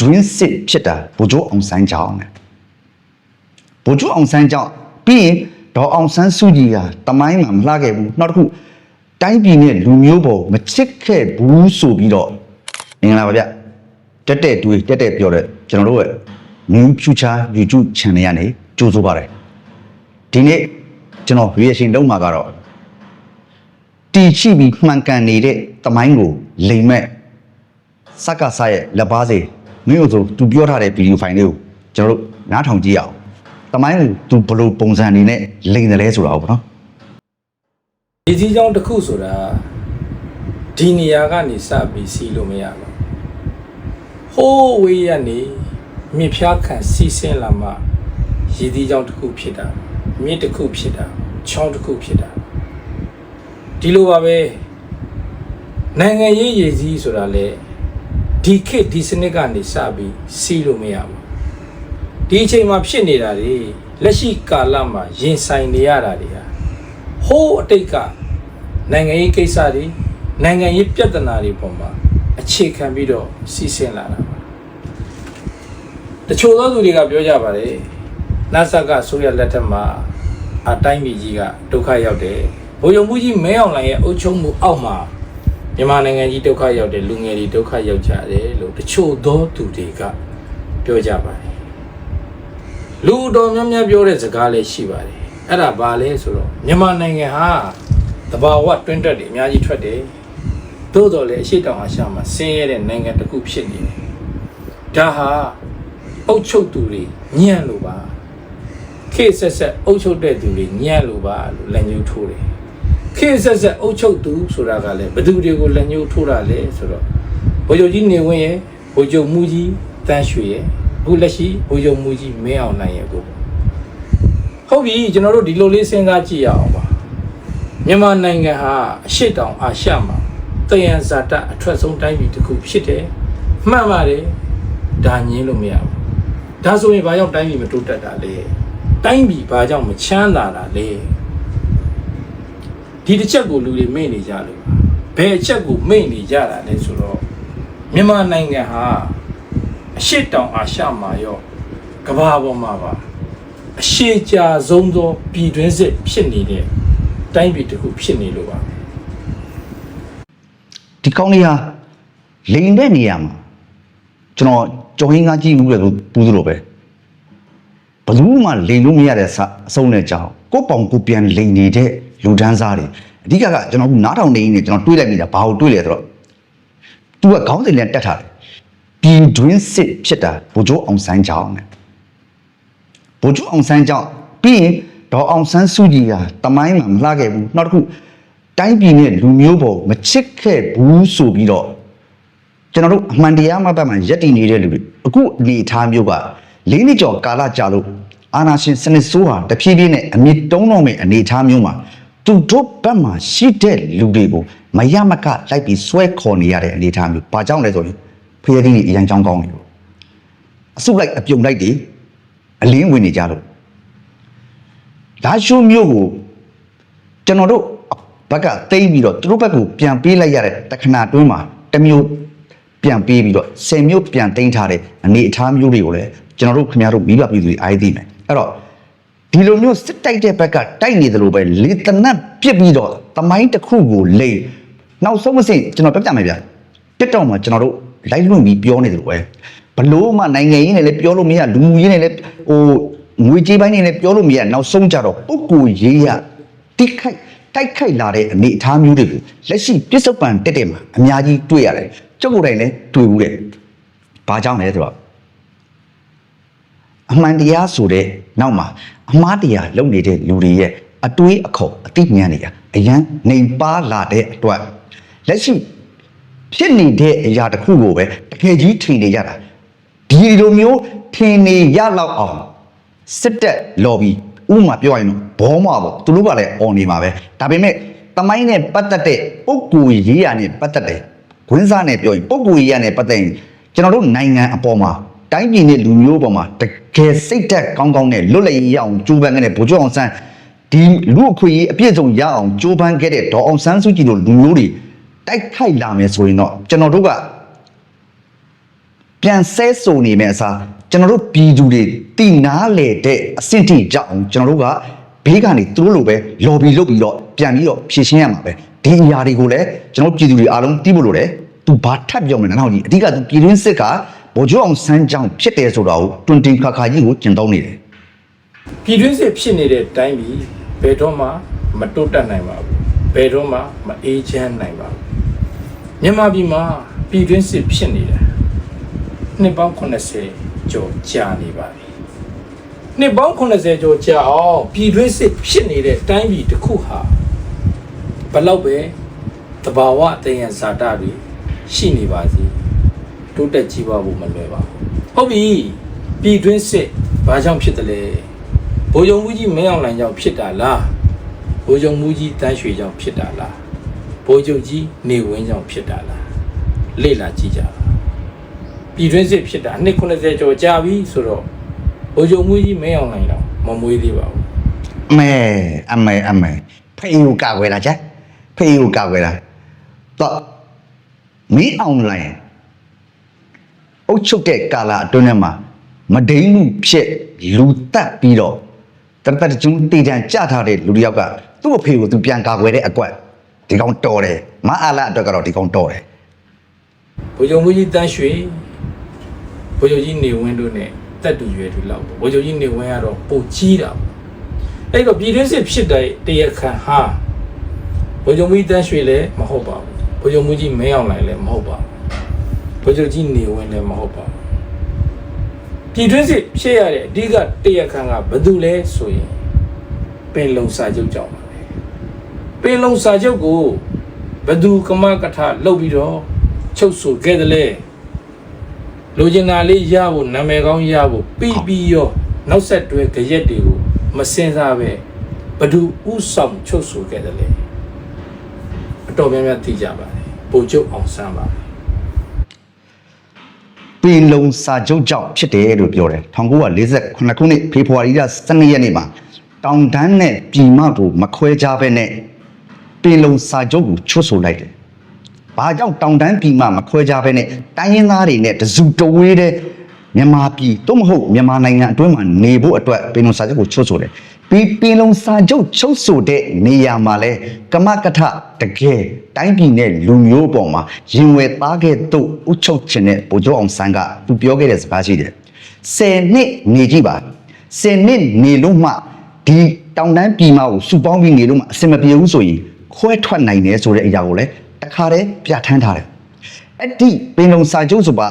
တွင်းစစ်ဖြစ်တာဗိုလ်ချုပ်အောင်ဆန်းကြောင့်တဲ့ဗိုလ်ချုပ်အောင်ဆန်းကြောင့်ပြီးရင်ဒေါ်အောင်ဆန်းစုကြည်ကတမိုင်းမှာမလှခဲ့ဘူးနောက်တစ်ခုတိုင်းပြည်နဲ့လူမျိုးပေါ်မချစ်ခဲ့ဘူးဆိုပြီးတော့မင်္ဂလာပါဗျတက်တက်တွေးတက်တက်ပြောတဲ့ကျွန်တော်တို့ရဲ့ New Future YouTube Channel ကနေကြိုးဆိုပါတယ်ဒီနေ့ကျွန်တော် reaction လုပ်မှာကတော့တီချိပြီးမှန်ကန်နေတဲ့တမိုင်းကိုလိမ်မဲ့စက္ကဆရဲ့လက်ပါစေ မင်းတို့ဆိုသူပြောထားတဲ့ဗီဒီယိုဖိုင်လေးကိုကျွန်တော်တို့နားထောင်ကြည့်ရအောင်တမိုင်းကိုသူဘယ်လိုပုံစံအနေနဲ့လိမ်တယ်လဲဆိုတာဟုတ်ပါနော်ဒီကြီးကြောင်းတစ်ခုဆိုတာဒီနေရာကနေစပြီးစီးလို့မရဘူးဟိုးဝေးရနေမြစ်ဖျားခံစီးဆင်းလာမှရည်ဒီကြောင်းတစ်ခုဖြစ်တာမြစ်တစ်ခုဖြစ်တာချောင်းတစ်ခုဖြစ်တာဒီလိုပါပဲနိုင်ငံရေးရည်စည်းဆိုတာလေ ဒီခေတ်ဒီစနစ်ကနေစပြီးစီးလို့မရဘူးဒီအချိန်မှာဖြစ်နေတာတွေလက်ရှိကာလမှာရင်ဆိုင်နေရတာတွေဟာဟိုးအတိတ်ကနိုင်ငံရေးကိစ္စတွေနိုင်ငံရေးပြဿနာတွေပုံမှာအခြေခံပြီးတော့စီစဉ်လာတာပါတချို့သောသူတွေကပြောကြပါတယ်နာဆာကဆိုရလက်ထက်မှာအတိုင်းပြည်ကြီးကဒုက္ခရောက်တယ်ဘိုးယုံမှုကြီးမဲအောင်လိုင်ရဲ့အုပ်ချုပ်မှုအောက်မှာ မြန်မာနိုင်ငံကြီးဒုက္ခရောက်တယ်လူငယ်တွေဒုက္ခရောက်ကြတယ်လို့တချို့သောသူတွေကပြောကြပါတယ်လူတော်များများပြောတဲ့စကားလည်းရှိပါတယ်အဲ့ဒါဘာလဲဆိုတော့မြန်မာနိုင်ငံဟာတဘာဝတွင်းတက်တွေအများကြီးထွက်တယ်သို့တော်လည်းအရှိတောင်အာရှမှာဆင်းရဲတဲ့နိုင်ငံတစ်ခုဖြစ်နေတယ်ဒါဟာအုပ်ချုပ်သူတွေညံ့လို့ပါခေတ်ဆက်ဆက်အုပ်ချုပ်တဲ့သူတွေညံ့လို့ပါလို့လက်ညှိုးထိုးတယ် ခေတ်ဆက်ဆက်အုပ်ချုပ်သူဆိုတာကလည်းဘယ်သူတွေကိုလက်ညှိုးထိုးတာလဲဆိုတော့ဗိုလ်ချုပ်ကြီးနေဝင်းရဲ့ဗိုလ်ချုပ်မှုကြီးတန်းရွှေရဲ့အခုလက်ရှိဗိုလ်ချုပ်မှုကြီးမင်းအောင်နိုင်ရဲ့ကိုဟုတ်ပြီကျွန်တော်တို့ဒီလိုလေးစဉ်းစားကြည့်ရအောင်ပါမြန်မာနိုင်ငံဟာအရှိတောင်အာရှမှာတယံဇာတအထွက်ဆုံးတိုင်းပြည်တစ်ခုဖြစ်တယ်မှန်ပါတယ်ဒါညင်းလို့မရဘူးဒါဆိုရင်ဘာကြောင့်တိုင်းပြည်မတိုးတက်တာလဲတိုင်းပြည်ဘာကြောင့်မချမ်းသာတာလဲ ဒီတစ်ချက်ကိုလူတွေမေ့နေကြလို့ဘယ်အချက်ကိုမေ့နေကြတာလဲဆိုတော့မြန်မာနိုင်ငံဟာအရှိတောင်အာရှမှာရောကမ္ဘာပေါ်မှာပါအရှိကြာဆုံးသောပြည်တွင်းစစ်ဖြစ်နေတဲ့တိုင်းပြည်တစ်ခုဖြစ်နေလို့ပါဒီကောင်းလေးဟာလိမ်တဲ့နေရာမှာကျွန်တော်ကြော်ရင်းကားကြည့်မှုလေလို့ပူးသလိုပဲဘယ်သူမှလိမ်လို့မရတဲ့စာအဆုံးနဲ့ကြောင်းကိုယ့်ပေါင်ကိုယ်ပြန်လိမ်နေတဲ့ လူဒန်းစားတွေအဓိကကကျွန်တော်ကနားထောင်နေနေကျွန်တော်တွေးလိုက်မိတာဘာကိုတွေးလဲဆိုတော့ तू ကခေါင်းစဉ်နဲ့တက်ထားတယ်ပြည်တွင်းစစ်ဖြစ်တာဗိုလ်ချုပ်အောင်ဆန်းကြောင်းတဲ့ဗိုလ်ချုပ်အောင်ဆန်းကြောင်းပြီးရင်ဒေါ်အောင်ဆန်းစုကြည်ကတမိုင်းမှာမလှခဲ့ဘူးနောက်တစ်ခုတိုင်းပြည်နဲ့လူမျိုးပေါ်မချစ်ခဲ့ဘူးဆိုပြီးတော့ကျွန်တော်တို့အမှန်တရားမှတ်ပတ်မှရက်တည်နေတဲ့လူတွေအခုအနေအထားမျိုးကလေးနှစ်ကျော်ကာလကြာလို့အာနာရှင်စနစ်ဆိုးဟာတဖြည်းဖြည်းနဲ့အမြင့်တုံးတော့မယ့်အနေအထားမျိုးမှာ သူတို့ဘက်မှာရှိတဲ့လူတွေကိုမရမကလိုက်ပြီးဆွဲခေါ်နေရတဲ့အနေအထားမျိုး။ဘာကြောင့်လဲဆိုရင်ဖျက်သီးတွေအရန်ကြောင်းကောင်းနေလို့အစုလိုက်အပြုံလိုက်တွေအလင်းဝင်နေကြလို့လာရှိုးမျိုးကိုကျွန်တော်တို့ဘက်ကတိမ့်ပြီးတော့သူတို့ဘက်ကိုပြန်ပေးလိုက်ရတဲ့တခဏတွင်းမှာတစ်မျိုးပြန်ပေးပြီးတော့10မျိုးပြန်တိမ့်ထားတဲ့အနေအထားမျိုးတွေကိုလည်းကျွန်တော်တို့ခင်ဗျားတို့မိဘပြည်သူတွေအားသိမယ်အဲ့တော့ ဒီလိုမျိုးစစ်တိုက်တဲ့ဘက်ကတိုက်နေတယ်လို့ပဲလေတနတ်ပြစ်ပြီးတော့တမိုင်းတစ်ခုကိုလိမ့်နောက်ဆုံးမစင်ကျွန်တော်ပြပြမယ်ဗျတက်တော့မှာကျွန်တော်တို့လိုက်လွင့်ပြီးပြောနေတယ်လို့ပဲဘလို့မှနိုင်ငံရေးနဲ့လည်းပြောလို့မရလူမှုရေးနဲ့လည်းဟိုငွေကြေးပိုင်းနဲ့လည်းပြောလို့မရနောက်ဆုံးကြတော့ပုဂ္ဂိုလ်ရေးရတိခိုက်တိုက်ခိုက်လာတဲ့အနေအထားမျိုးတွေကိုလက်ရှိပြစ္ဆုတ်ပံတက်တဲ့မှာအများကြီးတွေ့ရတယ်ကျုပ်ကိုယ်တိုင်လည်းတွေ့ဘူးတဲ့ဘာကြောင့်လဲဆိုတော့ အမှန်တရားဆိုတဲ့နောက်မှာအမှားတရားလုပ်နေတဲ့လူတွေရဲ့အတွေးအခေါ်အသိဉာဏ်တွေကအရန်နေပါလာတဲ့အတွက်လက်ရှိဖြစ်နေတဲ့အရာတစ်ခုကိုပဲတကယ်ကြီးထင်နေကြတာဒီလိုမျိုးထင်နေရလောက်အောင်စစ်တက်လော်ဘီဥပမာပြောရရင်တော့ဘောမပေါ့သူတို့ကလည်းអော်နေမှာပဲဒါပေမဲ့တမိုင်းနဲ့ပတ်သက်တဲ့ပုံကူရေးရနဲ့ပတ်သက်တဲ့ဝင်းစားနဲ့ပြောရင်ပုံကူရေးရနဲ့ပတ်သက်ရင်ကျွန်တော်တို့နိုင်ငံအပေါ်မှာ တိုင်းပြည်နဲ့လူမျိုးပေါ်မှာတကယ်စိတ်သက်ကောင်းကောင်းနဲ့လွတ်လပ်ရေးရအောင်ကြိုးပမ်းခဲ့တဲ့ဗိုလ်ချုပ်အောင်ဆန်းဒီလူအခွင့်အရေးအပြည့်စုံရအောင်ကြိုးပမ်းခဲ့တဲ့ဒေါ်အောင်ဆန်းစုကြည်တို့လူမျိုးတွေတိုက်ခိုက်လာမယ်ဆိုရင်တော့ကျွန်တော်တို့ကပြန်ဆဲဆိုနေမယ့်အစားကျွန်တော်တို့ပြည်သူတွေတည်နာလေတဲ့အဆင့်ထိကြောက်အောင်ကျွန်တော်တို့ကဘေးကနေသူတို့လိုပဲ lobby လုပ်ပြီးတော့ပြန်ပြီးတော့ဖြည့်ရှင်းရမှာပဲဒီအရာတွေကိုလည်းကျွန်တော်တို့ပြည်သူတွေအားလုံးသိဖို့လိုတယ်သူဘာထပ်ပြောမလဲနောက်ကြီးအဓိကသူပြည်တွင်းစစ်က ဗိုလ်ချုပ်အောင်ဆန်းကြောင့်ဖြစ်တယ်ဆိုတာကိုတွင်တင်ခါခါကြီးကိုကျင့်သုံးနေတယ်ပြည်တွင်းစစ်ဖြစ်နေတဲ့တိုင်းပြည်ဘယ်တော့မှမတိုးတက်နိုင်ပါဘူးဘယ်တော့မှမအေးချမ်းနိုင်ပါဘူးမြန်မာပြည်မှာပြည်တွင်းစစ်ဖြစ်နေတာနှစ်ပေါင်း80ကျော်ကြာနေပါပြီနှစ်ပေါင်း80ကျော်ကြာအောင်ပြည်တွင်းစစ်ဖြစ်နေတဲ့တိုင်းပြည်တစ်ခုဟာဘယ်လောက်ပဲတဘာဝအတယံဇာတာတွေရှိနေပါစေ တိုးတက်ကြည့်ပါဖို့မလွယ်ပါဘူးဟုတ်ပြီပြည်တွင်းစစ်ဘာကြောင့်ဖြစ်တယ်လဲဘိုးယုံမူကြီးမင်းအောင်လှိုင်ကြောင့်ဖြစ်တာလားဘိုးယုံမူကြီးတန်းရွှေကြောင့်ဖြစ်တာလားဘိုးချုပ်ကြီးနေဝင်းကြောင့်ဖြစ်တာလားလေ့လာကြည့်ကြပါပြည်တွင်းစစ်ဖြစ်တာနှစ်90ကျော်ကြာပြီဆိုတော့ဘိုးယုံမူကြီးမင်းအောင်လှိုင်တော့မမွေးသေးပါဘူးအမေအမေအမေဖေးကိုကောက်ွယ်တာချက်ဖေးကိုကောက်ွယ်တာတော့မီးအောင်လိုင်း အုတ်ချုပ်တဲ့ကာလာအတွင်းထဲမှာမဒိန်မှုဖြစ်လူတက်ပြီးတော့တရတကျွန်းတည်တံကြထားတဲ့လူတစ်ယောက်ကသူ့အဖေကိုသူပြန်ကာကွယ်တဲ့အကွက်ဒီကောင်တော်တယ်မအားလာအတွက်ကတော့ဒီကောင်တော်တယ်ဘိုးယုံမူကြီးတန်းရွှေဘိုးချုပ်ကြီးနေဝင်းတို့ ਨੇ တက်တူရွယ်တူလောက်ပေါ့ဘိုးချုပ်ကြီးနေဝင်းကတော့ပိုကြီးတာပေါ့အဲ့တော့ပြည်တွင်းစစ်ဖြစ်တဲ့တရားခံဟာဘိုးချုပ်မူကြီးတန်းရွှေလည်းမဟုတ်ပါဘူးဘိုးချုပ်မူကြီးမင်းအောင်လှိုင်လည်းမဟုတ်ပါဘူး ဘုရားကြီးနေဝင်လည်းမဟုတ်ပါဘူးပြည်တွင်းစစ်ဖြစ်ရတဲ့အဓိကတရားခံကဘယ်သူလဲဆိုရင်ပင်လုံစာချုပ်ကြောင့်ပါပဲပင်လုံစာချုပ်ကိုဘယ်သူကမကထလုပ်ပြီးတော့ချုပ်ဆိုခဲ့တယ်လဲလူကျင်နာလေးရဖို့နာမည်ကောင်းရဖို့ပြီးပြီးရောနောက်ဆက်တွဲကြရက်တွေကိုမစင်စားပဲဘယ်သူဥဆောင်ချုပ်ဆိုခဲ့တယ်လဲအတော်များများသိကြပါတယ်ပိုချုပ်အောင်ဆန်းပါ ပင်လုံစာချုပ်ကြောင့်ဖြစ်တယ်လို့ပြောတယ်1948ခုနှစ်ဖေဖော်ဝါရီလ12ရက်နေ့မှာတောင်တန်းနဲ့ပြည်မကိုမခွဲခြားဘဲနဲ့ပင်လုံစာချုပ်ကိုချွတ်ဆိုလိုက်တယ်။ဘာကြောင့်တောင်တန်းပြည်မမခွဲခြားဘဲနဲ့တိုင်းရင်းသားတွေနဲ့တစုတဝေးတဲ့မြန်မာပြည်တို့မဟုတ်မြန်မာနိုင်ငံအတွင်းမှာနေဖို့အတွက်ပင်လုံစာချုပ်ကိုချွတ်ဆိုတယ်။ ပြီးပင်လုံစာချုပ်ချုပ်ဆိုတဲ့နေရာမှာလဲကမကထတကယ်တိုင်းပြည်နဲ့လူမျိုးပေါ်မှာရင်ဝယ်သားခဲ့တို့ဥချုပ်ခြင်းနဲ့ဗိုလ်ချုပ်အောင်ဆန်းကသူပြောခဲ့တဲ့စကားရှိတယ်။ဆယ်နှစ်နေကြည့်ပါဆယ်နှစ်နေလို့မှဒီတောင်တန်းပြည်မကိုစုပေါင်းပြီးနေလို့မှအစင်မပြေဘူးဆိုရင်ခွဲထွက်နိုင်တယ်ဆိုတဲ့အရာကိုလည်းတခါတည်းပြဋ္ဌာန်းထားတယ်။အဲ့ဒီပင်လုံစာချုပ်ဆိုပါ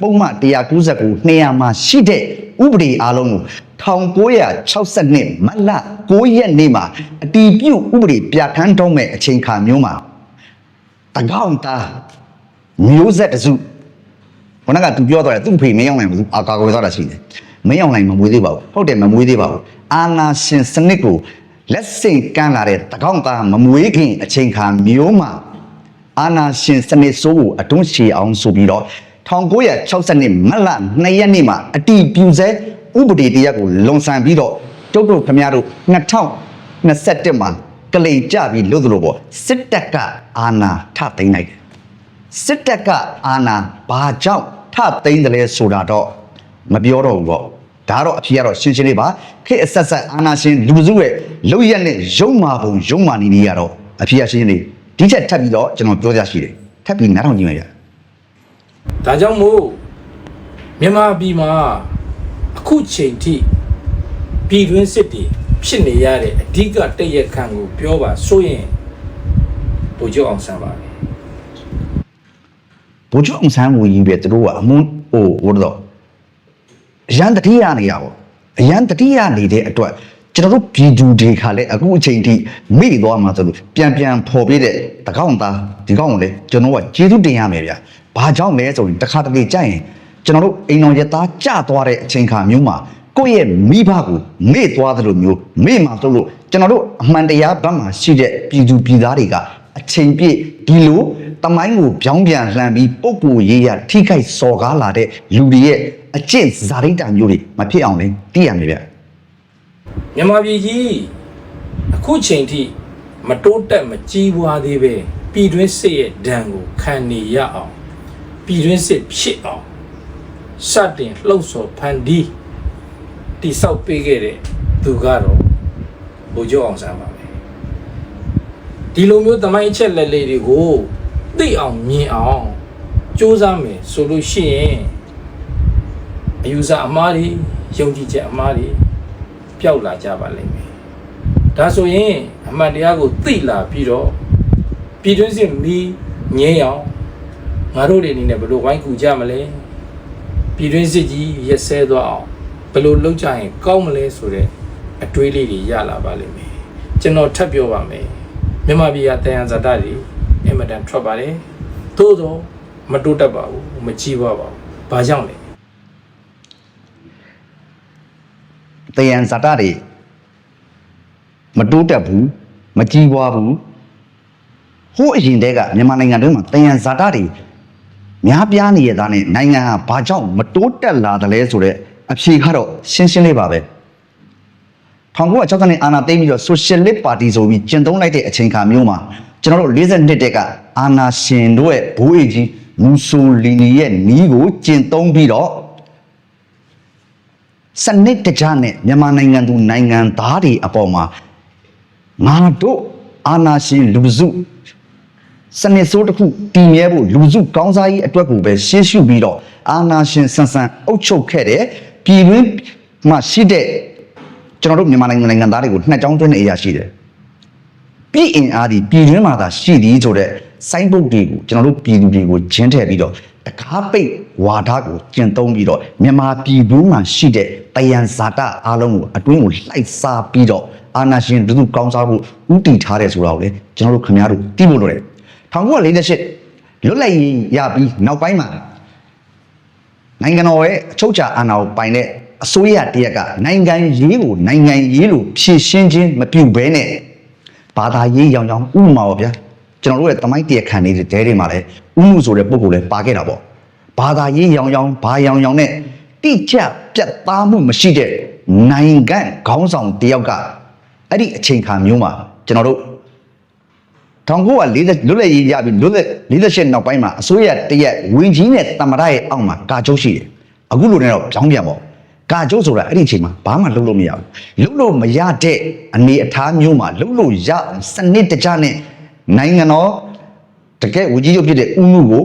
ပုံမှန်199နေရာမှာရှိတဲ့ဥပဒေအားလုံးကို1962မတ်လ9ရက်နေ့မှာအတည်ပြုဥပဒေပြဋ္ဌာန်းတော့မဲ့အချိန်ခါမျိုးမှာတကောင်းသားမျိုးဆက်တစုခုနကသူပြောတော့တယ်သူ့ဖေမင်းအောင်နိုင်ဘူးအာကာကွယ်သွားတာရှိတယ်မင်းအောင်နိုင်မမွေးသေးပါဘူးဟုတ်တယ်မမွေးသေးပါဘူးအာနာရှင်စနစ်ကိုလက်ဆင့်ကမ်းလာတဲ့တကောင်းသားမမွေးခင်အချိန်ခါမျိုးမှာအာနာရှင်စနစ်ဆိုးကိုအတွန်းရှည်အောင်ဆိုပြီးတော့ 1962မတ်လ2ရက်နေ့မှာအတီးပြူစဲဥပဒေတရက်ကိုလွန်ဆန်ပြီးတော့တုတ်တုတ်ခမရတို့2021မှာကလိန်ကြပြီးလို့သလိုပေါ့စစ်တပ်ကအာဏာထသိမ်းလိုက်တယ်စစ်တပ်ကအာဏာဘာကြောင့်ထသိမ်းတယ်လဲဆိုတာတော့မပြောတော့ဘူးပေါ့ဒါကတော့အဖြေကတော့ရှင်းရှင်းလေးပါခေတ်အဆက်ဆက်အာဏာရှင်လူစုရဲ့လုံရက်နဲ့ရုံမာပုံရုံမာနီနေရတော့အဖြေကရှင်းရှင်းလေးဒီချက်ထပ်ပြီးတော့ကျွန်တော်ပြောကြရှိတယ်ထပ်ပြီးနားထောင်ကြည့်မယ်ဗျ ဒါကြောင့်မို့မြန်မာပြည်မှာအခုချိန်ထိပြည်တွင်းစစ်တွေဖြစ်နေရတဲ့အဓိကတည့်ရခံကိုပြောပါဆိုရင်ဘိုလ်ချုပ်အောင်ဆန်းပါပဲဘိုးချုပ်အောင်ဆန်းကိုကြီးပဲသူတို့ကအမွန်းဟိုဟိုတော့အရန်တတိယနေရပါအရန်တတိယနေတဲ့အတွက်ကျွန်တော်တို့ပြည်သူတွေခါလဲအခုအချိန်ထိမိသွားမှာဆိုလို့ပြန်ပြန်ပေါ်ပြတဲ့တကောင်းသားဒီကောင်းကိုလေကျွန်တော်ကကျေးဇူးတင်ရမယ်ဗျ။ ဘာကြောင့်လဲဆိုရင်တစ်ခါတလေကြရင်ကျွန်တော်တို့အိမ်တော်ရသားကြသွားတဲ့အချိန်ခါမျိုးမှာကိုယ့်ရဲ့မိဘကိုမေ့သွားသလိုမျိုးမေ့မှာဆိုလို့ကျွန်တော်တို့အမှန်တရားဘက်မှာရှိတဲ့ပြည်သူပြည်သားတွေကအချိန်ပြည့်ဒီလိုတမိုင်းကိုပြောင်းပြန်လှန်ပြီးပုံကိုရေးရထိခိုက်စော်ကားလာတဲ့လူတွေရဲ့အကျင့်ဇာတိတံမျိုးတွေမဖြစ်အောင်လဲသိရမယ်ဗျမြန်မာပြည်ကြီးအခုချိန်ထိမတိုးတက်မကြီးပွားသေးပဲပြည်တွင်းစစ်ရဲ့ဒဏ်ကိုခံနေရအောင် ပြည်တွင်းစစ်ဖြစ်အောင်စတင်လှုပ်ဆော်ဖန်တီးတိဆောက်ပေးခဲ့တဲ့သူကတော့ဘိုလ်ချုပ်အောင်ဆန်းပါပဲဒီလိုမျိုးသမိုင်းအချက်လက်လေးတွေကိုသိအောင်မြင်အောင်စူးစမ်းမယ်ဆိုလို့ရှိရင်အယူဆအမှားတွေယုံကြည်ချက်အမှားတွေပျောက်လာကြပါလိမ့်မယ်ဒါဆိုရင်အမှန်တရားကိုသိလာပြီးတော့ပြည်တွင်းစစ်မီးငြိမ်းအောင် ငါတို့တွေအနေနဲ့ဘယ်လိုဝိုင်းကူကြမလဲပြည်တွင်းစစ်ကြီးရက်စဲသွားအောင်ဘယ်လိုလုပ်ကြရင်ကောင်းမလဲဆိုတဲ့အတွေးလေးတွေရလာပါလိမ့်မယ်ကျွန်တော်ထပ်ပြောပါမယ်မြန်မာပြည်ကတယံဇာတတွေအင်မတန်ထွက်ပါတယ်သို့တော့မတိုးတက်ပါဘူးမကြည့်ပါပါဘူးဘာကြောင့်လဲတယံဇာတတွေမတိုးတက်ဘူးမကြီးပွားဘူးဟိုးအရင်တည်းကမြန်မာနိုင်ငံတွင်းမှာတယံဇာတတွေ များပြားနေရတာနဲ့နိုင်ငံဟာဘာကြောင့်မတိုးတက်လာတယ်လဲဆိုတော့အဖြေကတော့ရှင်းရှင်းလေးပါပဲ1960နှစ်အာဏာသိမ်းပြီးတော့ Socialist Party ဆိုပြီးကျင့်သုံးလိုက်တဲ့အချိန်ခါမျိုးမှာကျွန်တော်တို့42တက်ကအာဏာရှင်တို့ရဲ့ဘိုးအေကြီးမူဆိုလီနီရဲ့နီးကိုကျင့်သုံးပြီးတော့စနစ်တကျနဲ့မြန်မာနိုင်ငံသူနိုင်ငံသားတွေအပေါ်မှာငါတို့အာဏာရှင်လူစု စနစ်ဆိုးတစ်ခုတည်မြဲဖို့လူစုကောင်းစားရေးအတွက်ကိုပဲရှေ့ရှုပြီးတော့အာဏာရှင်ဆန်ဆန်အုပ်ချုပ်ခဲ့တဲ့ပြည်တွင်းမှာရှိတဲ့ကျွန်တော်တို့မြန်မာနိုင်ငံနိုင်ငံသားတွေကိုနှစ်ကြောင်းတွင်းနေအရာရှိတယ်ပြည်အင်အားဒီပြည်တွင်းမှာသာရှိသည်ဆိုတဲ့စိုင်းပုတ်တွေကိုကျွန်တော်တို့ပြည်သူတွေကိုဂျင်းထည့်ပြီးတော့တကားပိတ်ဝါဒကိုကျင့်သုံးပြီးတော့မြန်မာပြည်တွင်းမှာရှိတဲ့တယံဇာတအားလုံးကိုအတွင်းကိုလှိုက်စားပြီးတော့အာနာရှင်လူစုကောင်းစားဖို့ဥတီထားတယ်ဆိုတာကိုလေကျွန်တော်တို့ခင်ဗျားတို့သိဖို့လိုတယ် 1948လွတ်လပ်ရေးရပြီးနောက်ပိုင်းမှာနိုင်ငံတော်ရဲ့အချုပ်အခြာအာဏာကိုပိုင်တဲ့အစိုးရတရက်ကနိုင်ငံရေးကိုနိုင်ငံရေးလို့ဖြည့်ရှင်းခြင်းမပြုဘဲနဲ့ဘာသာရေးရောင်ရောင်ဥပမာပါဗျာကျွန်တော်တို့ရဲ့တမိုင်းတရခံနေတဲ့တဲတွေမှာလည်းဥမှုဆိုတဲ့ပုံကိုလည်းပါခဲ့တာပေါ့ဘာသာရေးရောင်ရောင်ဘာရောင်ရောင်နဲ့တိကျပြတ်သားမှုမရှိတဲ့နိုင်ငံခေါင်းဆောင်တယောက်ကအဲ့ဒီအချိန်ခါမျိုးမှာကျွန်တော်တို့ 1940လွတ်လပ်ရေးရပြီးလွတ်လပ်48နောက်ပိုင်းမှာအစိုးရတရက်ဝင်ကြီးနဲ့တမရရဲ့အောက်မှာကာကျုပ်ရှိတယ်။အခုလိုနဲ့တော့ကြောင်းပြန်ပေါ့။ကာကျုပ်ဆိုတာအဲ့ဒီအချိန်မှာဘာမှလုပ်လို့မရဘူး။လုပ်လို့မရတဲ့အနေအထားမျိုးမှာလုပ်လို့ရအောင်စနစ်တကျနဲ့နိုင်ငံတော်တကယ်ဝကြီးချုပ်ဖြစ်တဲ့ဦးမှုကို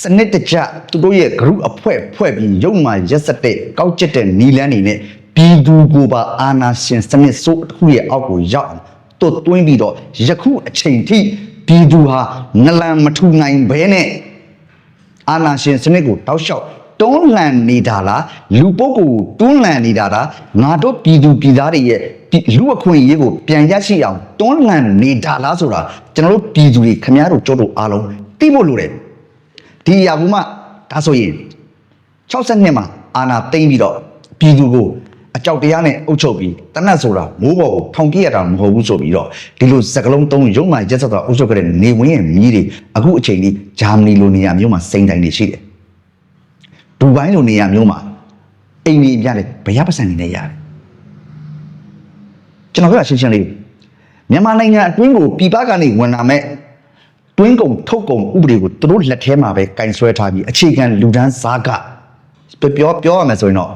စနစ်တကျသူတို့ရဲ့ group အဖွဲ့ဖွဲ့ပြီးရုံမှရက်စက်တဲ့ကောက်ကျက်တဲ့နီလန်းနေနဲ့ပြည်သူကိုပါအာဏာရှင်စနစ်စိုးတစ်ခုရဲ့အောက်ကိုရောက်အောင် တွတ်သွင်းပြီးတော့ယခုအချိန်ထိပြည်သူဟာနလန်မထူနိုင်ဘဲနဲ့အာနာရှင်စနစ်ကိုတောက်လျှောက်တွန်းလှန်နေတာလားလူပုဂ္ဂိုလ်ကိုတွန်းလှန်နေတာလားငါတို့ပြည်သူပြည်သားတွေရဲ့ပြည်လူအခွင့်အရေးကိုပြန်ရရှိအောင်တွန်းလှန်နေတာလားဆိုတာကျွန်တော်တို့ပြည်သူတွေခမည်းတော်ကြိုးတို့အားလုံးသိဖို့လိုတယ်ဒီအရာကမှဒါဆိုရင်62မှာအာနာသိမ့်ပြီးတော့ပြည်သူကို အကြောက်တရားနဲ့အုပ်ချုပ်ပြီးတနတ်ဆိုတာမိုးပေါ်ကိုထောင်ပြရတာမဟုတ်ဘူးဆိုပြီးတော့ဒီလိုစကလုံးသုံးရုံမှရက်ဆက်တော့အုပ်ချုပ်ခဲ့တဲ့နေဝင်းရဲ့မြည်တွေအခုအချိန်ကြီးဂျာမနီလိုနေရာမျိုးမှာစိမ့်တိုင်းနေရှိတယ်ဒူဘိုင်းလိုနေရာမျိုးမှာအိမ်ကြီးပြတယ်ဘရပစံနေနေရတယ်ကျွန်တော်ပြောရှင်းရှင်းလေးမြန်မာနိုင်ငံအတွင်းကိုပြည်ပကနေဝင်လာမဲ့တွင်းကုံထုတ်ကုံဥပဒေကိုသူတို့လက်ထဲမှာပဲကင်ဆွဲထားပြီးအခြေခံလူဒန်းစားကပြောပြောရမယ်ဆိုရင်တော့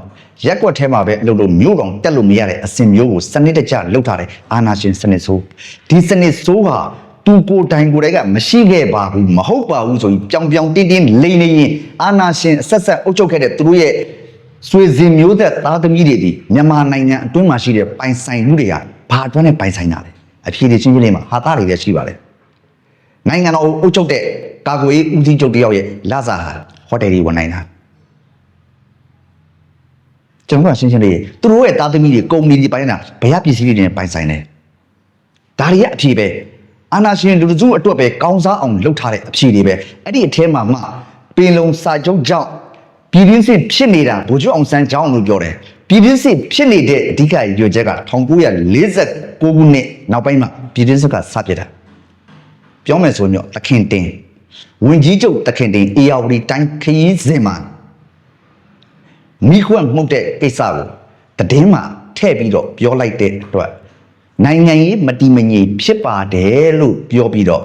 ရက်ကွက်ထဲမှာပဲအလုပ်လို့မျိုးတော်တက်လို့မရတဲ့အစင်မျိုးကိုစနစ်တကျလှုပ်ထားတဲ့အာနာရှင်စနစ်ဆိုးဒီစနစ်ဆိုးဟာသူကိုယ်တိုင်ကိုယ်တိုင်ကမရှိခဲ့ပါဘူးမဟုတ်ပါဘူးဆိုရင်ပြောင်ပြောင်တင်းတင်းလိမ့်နေရင်အာနာရှင်အဆက်ဆက်အုပ်ချုပ်ခဲ့တဲ့သူတို့ရဲ့ဆွေစဉ်မျိုးသက်သားသမီးတွေဒီမြန်မာနိုင်ငံအတွင်းမှာရှိတဲ့ပိုင်ဆိုင်မှုတွေကဘာအတွက်နဲ့ပိုင်ဆိုင်တာလဲအဖြေတွေချင်းချင်းလေးမှာဟာတာတွေလည်းရှိပါလေနိုင်ငံတော်အုပ်ချုပ်တဲ့ကာကွယ်ရေးဦးစီးချုပ်တယောက်ရဲ့လစာဟာဟိုတယ်တွေဝင်နိုင်တာ ကျွန်တော်ကရှင်းရှင်းလေးသူတို့ရဲ့တာသမီတွေကုမ္ပဏီတွေပိုင်းတာဘယ်ရပစ္စည်းတွေနဲ့ပိုင်ဆိုင်လဲဒါတွေကအဖြေပဲအာနာရှင်လူစုအတွက်ပဲကောင်းစားအောင်လုပ်ထားတဲ့အဖြေတွေပဲအဲ့ဒီအထဲမှာမှပင်လုံစာချုပ်ကြောင့်ပြည်ပြင်းစစ်ဖြစ်နေတာဗိုလ်ချုပ်အောင်ဆန်းကြောင်းလို့ပြောတယ်ပြည်ပြင်းစစ်ဖြစ်နေတဲ့အဓိကရွေချက်က1949ခုနှစ်နောက်ပိုင်းမှာပြည်ပြင်းစစ်ကစပြစ်တာပြောမယ်ဆိုရင်တော့တခင်တင်ဝင်ကြီးချုပ်တခင်တင်အေယာဝတီတိုင်းခရီးစဉ်မှာ မိခွက်မှုတ်တဲ့ကိစ္စကိုသတင်းမှာထည့်ပြီးတော့ပြောလိုက်တဲ့အတွက်နိုင်ငံရေးမတိမငြိမ်ဖြစ်ပါတယ်လို့ပြောပြီးတော့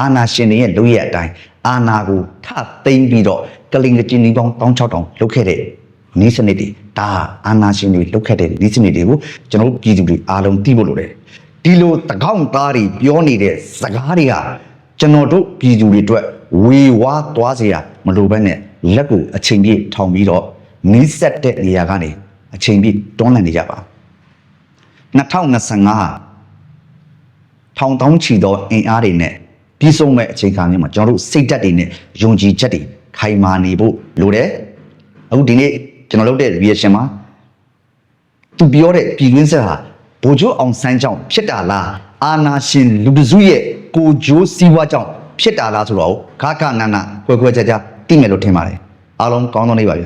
အာနာရှင်တွေရဲ့လုပ်ရတဲ့အတိုင်းအာနာကိုထသိမ်းပြီးတော့ကလင်ကကျင်းဒီပေါင်း16000လုပ်ခဲ့တဲ့နီးစနစ်တွေဒါအာနာရှင်တွေလုပ်ခဲ့တဲ့နီးစနစ်တွေကိုကျွန်တော်ပြည်သူတွေအားလုံးသိဖို့လိုတယ်ဒီလိုတကောင့်သားတွေပြောနေတဲ့စကားတွေဟာကျွန်တော်တို့ပြည်သူတွေအတွက်ဝေဝါးသွားစရာမလိုဘဲနဲ့လက်ကိုအချိန်ပြည့်ထောင်ပြီးတော့ နီးစက်တဲ့နေရာကနေအချိန်ပြည့်တွန်းလှန်နေကြပါ2025ဟာထောင်တောင်းချီသောအင်အားတွေနဲ့ပြီးဆုံးမဲ့အချိန်ခါမျိုးမှာကျွန်တော်တို့စိတ်ဓာတ်တွေနဲ့ယုံကြည်ချက်တွေခိုင်မာနေဖို့လိုတယ်အခုဒီနေ့ကျွန်တော်လုပ်တဲ့ reaction မှာသူပြောတဲ့ပြည်တွင်းဆက်ဟာဗိုလ်ချုပ်အောင်ဆန်းကြောင့်ဖြစ်တာလားအာနာရှင်လူတစုရဲ့ကိုဂျိုးစီးပွားကြောင့်ဖြစ်တာလားဆိုတော့ခါခါနာနာခွဲခွဲခြားခြားသိမယ်လို့ထင်ပါတယ်အားလုံးကောင်းသောနေ့ပါဗျ